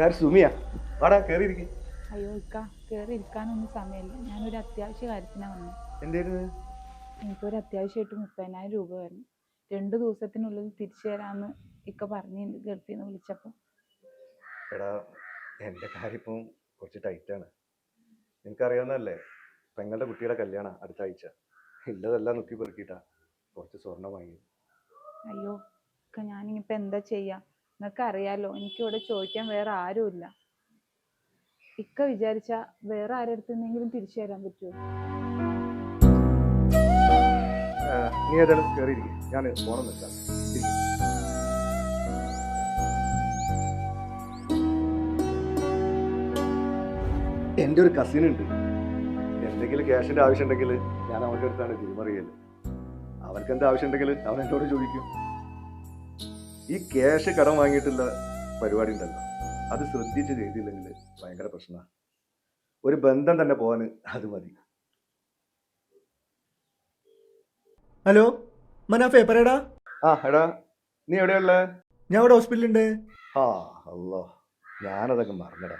ഇതാര് സുമിയാ. വാടാ അയ്യോ ഇക്ക കയറി ഇരിക്കാനൊന്നും സമയമില്ല. ഞാനൊരു അത്യാവശ്യ കാര്യത്തിനാണ് വന്നത് എന്തായിരുന്നു എനിക്കൊരു അത്യാവശ്യമായിട്ട് മുപ്പതിനായിരം രൂപ വരണം. രണ്ട് ദിവസത്തിനുള്ളിൽ തിരിച്ചു തരാമെന്ന് ഇക്ക പറഞ്ഞു ഗൾഫിൽ നിന്ന് വിളിച്ചപ്പോൾ എടാ എന്റെ കാര്യം ഇപ്പം കുറച്ച് ടൈറ്റാണ്. നിനക്കറിയാവുന്നതല്ലേ പെങ്ങളുടെ കുട്ടിയുടെ കല്യാണം അടുത്ത ആഴ്ച. ഇല്ലതെല്ലാം നുക്കി പെറുക്കിയിട്ടാ. കുറച്ച് സ്വർണം വാങ്ങി അയ്യോ ഇക്ക എന്താ ചെയ്യുക നിങ്ങൾക്ക് അറിയാലോ എനിക്കിവിടെ ചോദിക്കാൻ വേറെ ആരുമില്ല. ഇക്ക വിചാരിച്ച വേറെ ആരുടെ അടുത്ത് നിന്നെങ്കിലും തിരിച്ചു തരാൻ പറ്റുമോ? ആ, നീ ഏതായാലും കയറിയിരിക്കും ഞാൻ ഫോണം എന്റെ ഒരു കസിൻ ഉണ്ട്. എന്തെങ്കിലും ക്യാഷിന്റെ ആവശ്യം ഉണ്ടെങ്കിൽ ഞാൻ അവന്റെ അടുത്താണ് തിരിമറിയൽ അവർക്ക് എന്താ ആവശ്യം ഉണ്ടെങ്കിൽ അവൻ എന്നോട് ചോദിക്കും. ഈ ക്യാഷ് കടം വാങ്ങിയിട്ടുള്ള പരിപാടി ഉണ്ടല്ലോ. അത് ശ്രദ്ധിച്ച് ചെയ്തില്ലെങ്കിൽ ഭയങ്കര പ്രശ്നമാണ് ഒരു ബന്ധം തന്നെ പോകാൻ അത് മതി. ഹലോ മനാഫേ പറയടാ. ആ എടാ നീ എവിടെയുള്ള ഞാൻ ഇവിടെ ഹോസ്പിറ്റലുണ്ട് ആ അല്ലോ ഞാനതൊക്കെ മറന്നടാ.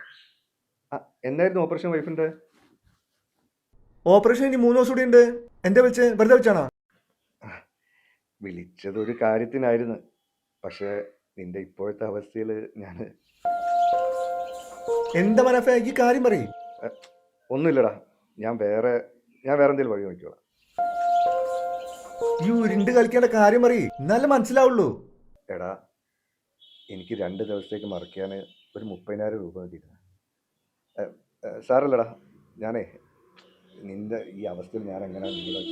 ആ എന്നായിരുന്നു ഓപ്പറേഷൻ വൈഫിന്റെ? ഓപ്പറേഷൻ ഇനി മൂന്ന് ദിവസം കൂടി ഉണ്ട്. എന്താ വിളിച്ച് വെറുതെ വിളിച്ചാണോ? വിളിച്ചത് ഒരു കാര്യത്തിനായിരുന്നു. പക്ഷേ നിന്റെ ഇപ്പോഴത്തെ അവസ്ഥയിൽ ഞാൻ എന്താ മനാഫേ ഈ കാര്യം പറയും. ഒന്നുമില്ലടാ. ഞാൻ വേറെ ഞാൻ വേറെ എന്തെങ്കിലും വഴി നോക്കിയോളാം ഈ ഉരുണ്ട് കളിക്കേണ്ട കാര്യം പറയ്. എന്നാലേ മനസ്സിലാവുള്ളൂ. എടാ എനിക്ക് രണ്ട് ദിവസത്തേക്ക് മറക്കാൻ ഒരു മുപ്പതിനായിരം രൂപ കിട്ടിയിരുന്നു സാറല്ലടാ ഞാനേ നിന്റെ ഈ അവസ്ഥയിൽ ഞാൻ എങ്ങനെയാണ് നിങ്ങളെ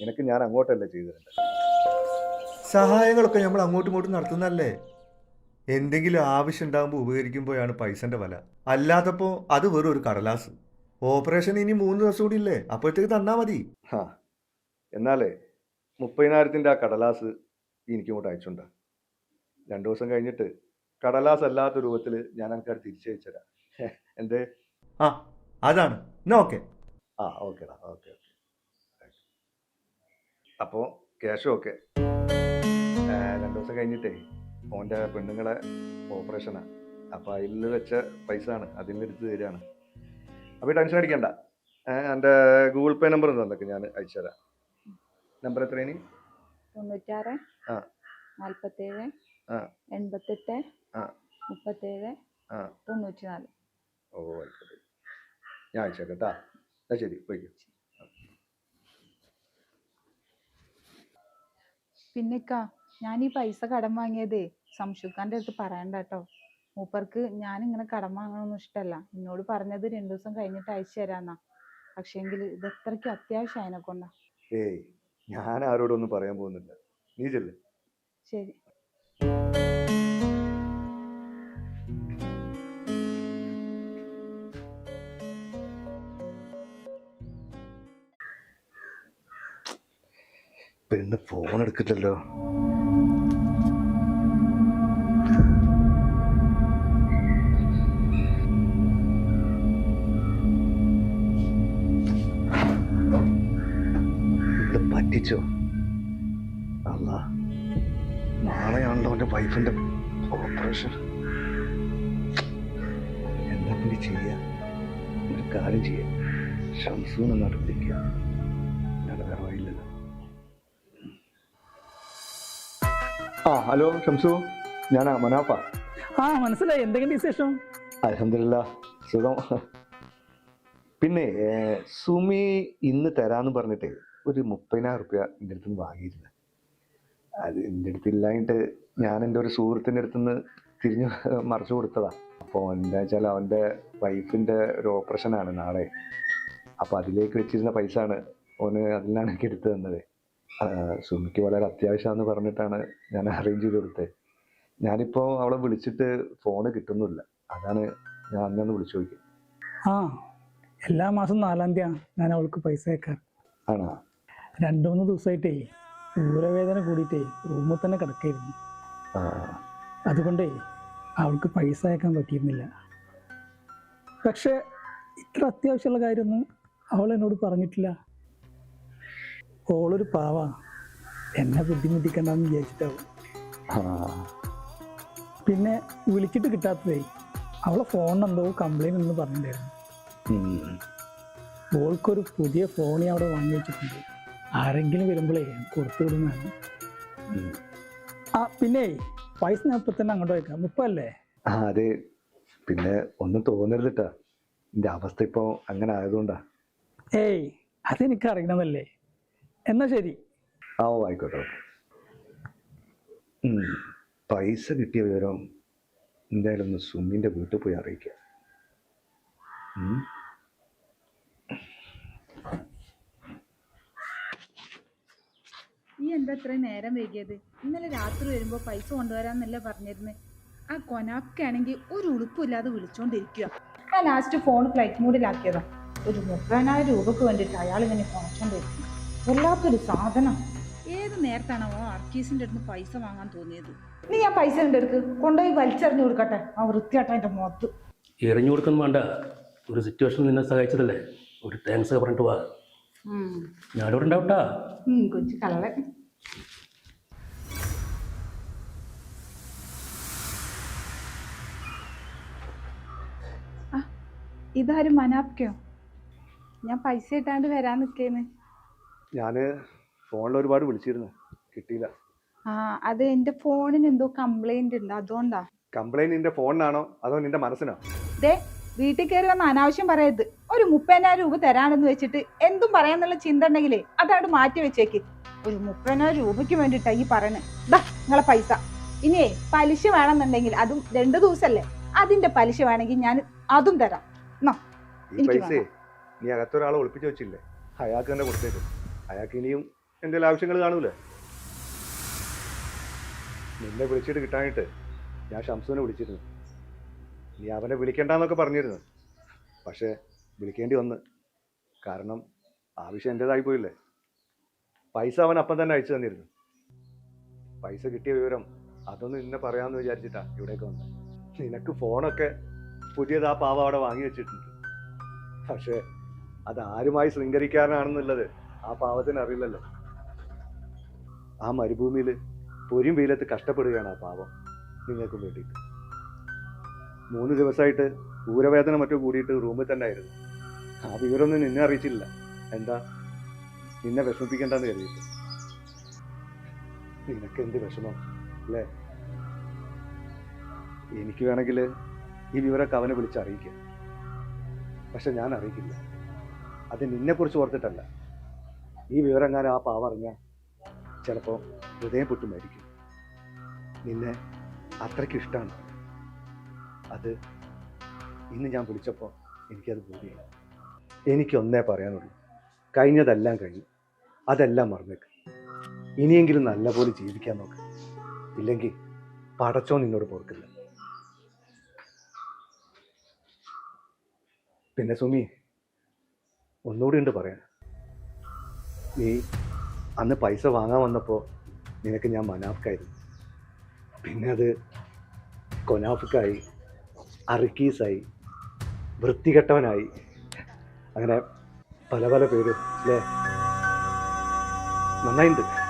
നിനക്ക് ഞാൻ അങ്ങോട്ടല്ലേ ചെയ്തു തരേണ്ടത് സഹായങ്ങളൊക്കെ നമ്മൾ അങ്ങോട്ടും ഇങ്ങോട്ടും നടത്തുന്നല്ലേ എന്തെങ്കിലും ആവശ്യം ഉണ്ടാകുമ്പോൾ ഉപകരിക്കുമ്പോഴാണ് പൈസന്റെ വില. അല്ലാത്തപ്പോൾ അത് വെറും ഒരു കടലാസ്. ഓപ്പറേഷൻ ഇനി മൂന്ന് ദിവസം കൂടി ഇല്ലേ? അപ്പോഴത്തേക്ക് തന്നാ മതി. ആ എന്നാലേ മുപ്പതിനായിരത്തിന്റെ ആ കടലാസ് എനിക്കിങ്ങോട്ട് അയച്ചുണ്ട്. രണ്ടു ദിവസം കഴിഞ്ഞിട്ട് കടലാസ് അല്ലാത്ത രൂപത്തിൽ ഞാൻ എനിക്കത് തിരിച്ചയച്ചരാ എന്തേ? ആ അതാണ്. എന്നാ ഓക്കെ. ആ ഓക്കേടാ ഓക്കെ ഓക്കെ. അപ്പോൾ ക്യാഷും ഓക്കെ. ദിവസം കഴിഞ്ഞിട്ടേ ഓന്റെ പെണ്ണുങ്ങളെ ഓപ്പറേഷനാണ് അപ്പോൾ അതിൽ വെച്ച പൈസ ആണ് അതിൽ നിന്ന് എടുത്ത് തരികയാണ് അപ്പോൾ ടെൻഷൻ അടിക്കണ്ട. എന്റെ ഗൂഗിൾ പേ നമ്പർ തന്നൊക്കെ ഞാൻ അയച്ചു തരാം. നമ്പർ എത്രയാണ്? തൊണ്ണൂറ്റാറ് ആ. നാൽപ്പത്തേഴ് ആ. എൺപത്തെട്ട് ആ. മുപ്പത്തേഴ് ആ. തൊണ്ണൂറ്റി നാല് ഓ ആയിക്കോട്ടെ. ഞാൻ അയച്ചേക്കാം കേട്ടാ. എന്നാ ശരി പോയിക്കോ. പിന്നെ ഇക്ക ഞാൻ ഈ പൈസ കടം വാങ്ങിയതേ സംശുഖാന്റെ അടുത്ത് പറയണ്ട കേട്ടോ മൂപ്പർക്ക് ഞാൻ ഇങ്ങനെ കടം വാങ്ങണമെന്നും ഇഷ്ടമല്ല എന്നോട് പറഞ്ഞത് രണ്ടു ദിവസം കഴിഞ്ഞിട്ട് അയച്ചു തരാന്നാ. പക്ഷേങ്കിൽ ഇത് അത്രയ്ക്ക് അത്യാവശ്യം അതിനെ കൊണ്ടാ ഏയ് ഞാൻ ആരോടൊന്നും പറയാൻ പോകുന്നില്ല. നീ ചെല്ലേ. ശരി. പെണ്ണ് ഫോൺ എടുക്കില്ലല്ലോ പറ്റിച്ചോ അല്ല നാളെയാണല്ലോ എന്റെ വൈഫിന്റെ ഓപ്പറേഷൻ എന്താ പിന്നെ ചെയ്യുക ഒരു കാര്യം ചെയ്യാം. ശംസൂന്ന് നടത്തിക്കുക ഞാൻ വേറെ വഴിയില്ലല്ലോ ആ ഹലോ ഷംസു. ഞാനാ മനാഫ. ആ മനസ്സിലായി. എന്തെങ്കിലും വിശേഷം? അലഹമില്ല സുഖം. പിന്നെ സുമി ഇന്ന് തരാന്ന് പറഞ്ഞിട്ട് ഒരു മുപ്പതിനായിരം റുപ്യ എന്റെ അടുത്ത് നിന്ന് വാങ്ങിയിരുന്നു. അത് എന്റെ അടുത്ത് ഇല്ലായിട്ട് ഞാൻ എന്റെ ഒരു സുഹൃത്തിന്റെ അടുത്ത് നിന്ന് തിരിഞ്ഞു മറിച്ചു കൊടുത്തതാ. അപ്പോൾ എന്താ വെച്ചാൽ അവന്റെ വൈഫിന്റെ ഒരു ഓപ്പറേഷനാണ് നാളെ. അപ്പോൾ അതിലേക്ക് വെച്ചിരുന്ന പൈസ ആണ് ഓന് അതിലാണ് എനിക്ക് എടുത്തു തന്നത്. സുമിക്ക് വളരെ അത്യാവശ്യമാണെന്ന് പറഞ്ഞിട്ടാണ് ഞാൻ അറേഞ്ച് ചെയ്ത് കൊടുത്തത്. ഞാനിപ്പോൾ അവളെ വിളിച്ചിട്ട് ഫോണ് കിട്ടുന്നില്ല. അതാണ് ഞാൻ അന്നൊന്ന് വിളിച്ചു നോക്കിയത്. ആ എല്ലാ മാസം നാലാം തീയതി ഞാൻ അവൾക്ക് പൈസ അയക്കാറ്. ആണോ? രണ്ടു മൂന്ന് ദിവസമായിട്ടേ ഊരവേദന കൂടിയിട്ടേ റൂമിൽ തന്നെ കിടക്കായിരുന്നു. അതുകൊണ്ടേ അവൾക്ക് പൈസ അയക്കാൻ പറ്റിയിരുന്നില്ല. പക്ഷെ ഇത്ര അത്യാവശ്യമുള്ള കാര്യമൊന്നും അവൾ എന്നോട് പറഞ്ഞിട്ടില്ല. ഓളൊരു പാവ. എന്നെ ബുദ്ധിമുട്ടിക്കണ്ടെന്ന് വിചാരിച്ചിട്ടാവും. പിന്നെ വിളിച്ചിട്ട് കിട്ടാത്തതേ അവളെ ഫോൺ എന്തോ കംപ്ലൈന്റ് എന്ന് പറഞ്ഞിട്ടുണ്ടായിരുന്നു. ഓൾക്കൊരു പുതിയ ഫോൺ ഞാൻ അവിടെ വാങ്ങി വെച്ചിട്ടുണ്ട് ആരെങ്കിലും വരുമ്പോഴേ കൊടുത്തു വിടുന്നതാണ്. ആ പിന്നെ പൈസ ഇപ്പം തന്നെ അങ്ങോട്ട് വയ്ക്കാം. മുപ്പല്ലേ ആ അതെ. പിന്നെ ഒന്നും തോന്നരുത് കേട്ടാ എന്റെ അവസ്ഥ ഇപ്പോൾ അങ്ങനെ ആയതുകൊണ്ടാ. ഏയ് അതെനിക്ക് അറിയണമല്ലേ എന്നാ ശരി. ആ ഓ ആയിക്കോട്ടെ പൈസ കിട്ടിയ വിവരം എന്തായാലും ഒന്ന് സുമിന്റെ വീട്ടിൽ പോയി അറിയിക്കാം ഉം. നീ എന്താ ഇത്രയും നേരം വൈകിയത്? ഇന്നലെ രാത്രി വരുമ്പോൾ പൈസ കൊണ്ടുവരാന്നല്ലേ പറഞ്ഞിരുന്നത് ആ കൊനാക്കാണെങ്കിൽ ഒരു ഉളുപ്പില്ലാതെ വിളിച്ചോണ്ടിരിക്കുക ആ ലാസ്റ്റ് ഫോൺ ഫ്ലൈറ്റ് മൂഡിലാക്കിയതാ ഒരു മുപ്പതിനായിരം രൂപക്ക് വേണ്ടിയിട്ട് അയാൾ ഇങ്ങനെ കുറച്ചോണ്ടിരിക്കുന്നു വല്ലാത്തൊരു സാധനം. ഏത് നേരത്താണോ ആർക്കീസിന്റെ അർക്കീസിന്റെ അടുത്ത് പൈസ വാങ്ങാൻ തോന്നിയത്? നീ ആ പൈസ എടുക്ക് കൊണ്ടുപോയി വലിച്ചെറിഞ്ഞു കൊടുക്കട്ടെ. ആ വൃത്തിയാട്ടോ എന്റെ മുഖത്ത്. എറിഞ്ഞു കൊടുക്കുന്നു വേണ്ട. ഒരു സിറ്റുവേഷൻ നിന്നെ സഹായിച്ചതല്ലേ. ഒരു താങ്ക്സ് പറഞ്ഞിട്ട് വാ. ഞാനിവിടെ ഉണ്ടാവട്ടാ കൊച്ചു കള്ളൻ. ഇതാരും മനാപ്കയോ ഞാൻ പൈസ ഇട്ടാണ്ട് വരാൻ നിൽക്കേന്ന് ഞാൻ ഫോണിൽ ഒരുപാട് വിളിച്ചിരുന്നു. കിട്ടിയില്ല. ആ അത് എന്റെ ഫോണിന് എന്തോ കംപ്ലൈന്റ് ഉണ്ട്. അതുകൊണ്ടാ. കംപ്ലൈന്റ് നിന്റെ ഫോണിനാണോ? അതോ നിന്റെ മനസ്സിനോ? ദേ വീട്ടിൽ കയറി വന്ന് അനാവശ്യം പറയരുത്. ഒരു മുപ്പതിനായിരം രൂപ തരാണെന്ന് വെച്ചിട്ട് എന്തും പറയാന്നുള്ള ചിന്ത ഉണ്ടെങ്കിലേ അതവിടെ മാറ്റി വെച്ചേക്ക്. ഒരു മുപ്പതിനായിരം രൂപയ്ക്ക് വേണ്ടിയിട്ടാണ് ഈ പറയണേ. ദാ നിങ്ങളെ പൈസ. ഇനിയേ പലിശ വേണമെന്നുണ്ടെങ്കിൽ അതും രണ്ട് ദിവസമല്ലേ അതിന്റെ പലിശ വേണമെങ്കിൽ ഞാൻ അതും തരാം. ഈ പൈസയെ നീ അകത്തൊരാളെ ഒളിപ്പിച്ച് വെച്ചില്ലേ? അയാൾക്ക് തന്നെ കൊടുത്തേക്കും. അയാൾക്ക് ഇനിയും എന്തെങ്കിലും ആവശ്യങ്ങൾ കാണൂലേ? നിന്നെ വിളിച്ചിട്ട് കിട്ടാനായിട്ട് ഞാൻ ഷംസുവിനെ വിളിച്ചിരുന്നു. നീ അവനെ വിളിക്കണ്ടെന്നൊക്കെ പറഞ്ഞിരുന്നു. പക്ഷേ വിളിക്കേണ്ടി വന്ന്. കാരണം ആവശ്യം എന്റെതായി പോയില്ലേ? പൈസ അവൻ അപ്പം തന്നെ അയച്ചു തന്നിരുന്നു. പൈസ കിട്ടിയ വിവരം അതൊന്ന് നിന്നെ പറയാമെന്ന് വിചാരിച്ചിട്ടാ ഇവിടേക്ക് വന്നത് നിനക്ക് ഫോണൊക്കെ പുതിയത് ആ പാവ അവിടെ വാങ്ങി വെച്ചിട്ടുണ്ട്. പക്ഷേ അത് ആരുമായി ശൃംഗരിക്കാനാണെന്നുള്ളത് ആ പാവത്തിന് അറിയില്ലല്ലോ. ആ മരുഭൂമിയിൽ പൊരും വെയിലത്ത് കഷ്ടപ്പെടുകയാണ് ആ പാവം നിങ്ങൾക്കും വേണ്ടിയിട്ട്. മൂന്ന് ദിവസമായിട്ട് ഊരവേദന മറ്റോ കൂടിയിട്ട് റൂമിൽ തന്നെ ആയിരുന്നു. ആ വിവരമൊന്നും നിന്നെ അറിയിച്ചില്ല. എന്താ? നിന്നെ വിഷമിപ്പിക്കണ്ടെന്ന് കരുതിയിട്ട്. നിനക്ക് എന്ത് വിഷമം അല്ലേ? എനിക്ക് വേണമെങ്കിൽ ഈ വിവരമൊക്കെ അവനെ വിളിച്ച് അറിയിക്കാം പക്ഷെ ഞാൻ അറിയിക്കില്ല. അത് നിന്നെക്കുറിച്ച് ഓർത്തിട്ടല്ല. ഈ വിവരം ഞാൻ ആ പാവ അറിഞ്ഞാൽ ചിലപ്പോൾ ഹൃദയം പൊട്ടുമായിരിക്കും. നിന്നെ അത്രയ്ക്ക് ഇഷ്ടമാണ് അത് ഇന്ന് ഞാൻ വിളിച്ചപ്പോൾ എനിക്കത് ബോധ്യമായി. എനിക്കൊന്നേ പറയാനുള്ളൂ. കഴിഞ്ഞതെല്ലാം കഴിഞ്ഞു. അതെല്ലാം മറന്നേക്ക്. ഇനിയെങ്കിലും നല്ലപോലെ ജീവിക്കാൻ നോക്ക്. ഇല്ലെങ്കിൽ പടച്ചോ നിന്നോട് പൊറുക്കില്ല. പിന്നെ സുമി ഒന്നുകൂടി ഉണ്ട് പറയാൻ. നീ അന്ന് പൈസ വാങ്ങാൻ വന്നപ്പോൾ നിനക്ക് ഞാൻ മനാഫ്ക്കായിരുന്നു. പിന്നെ അത് കൊനാഫ്ക്കായി അറിക്കീസായി വൃത്തികെട്ടവനായി. അങ്ങനെ പല പല പേര് അല്ലേ നന്നായിട്ടുണ്ട്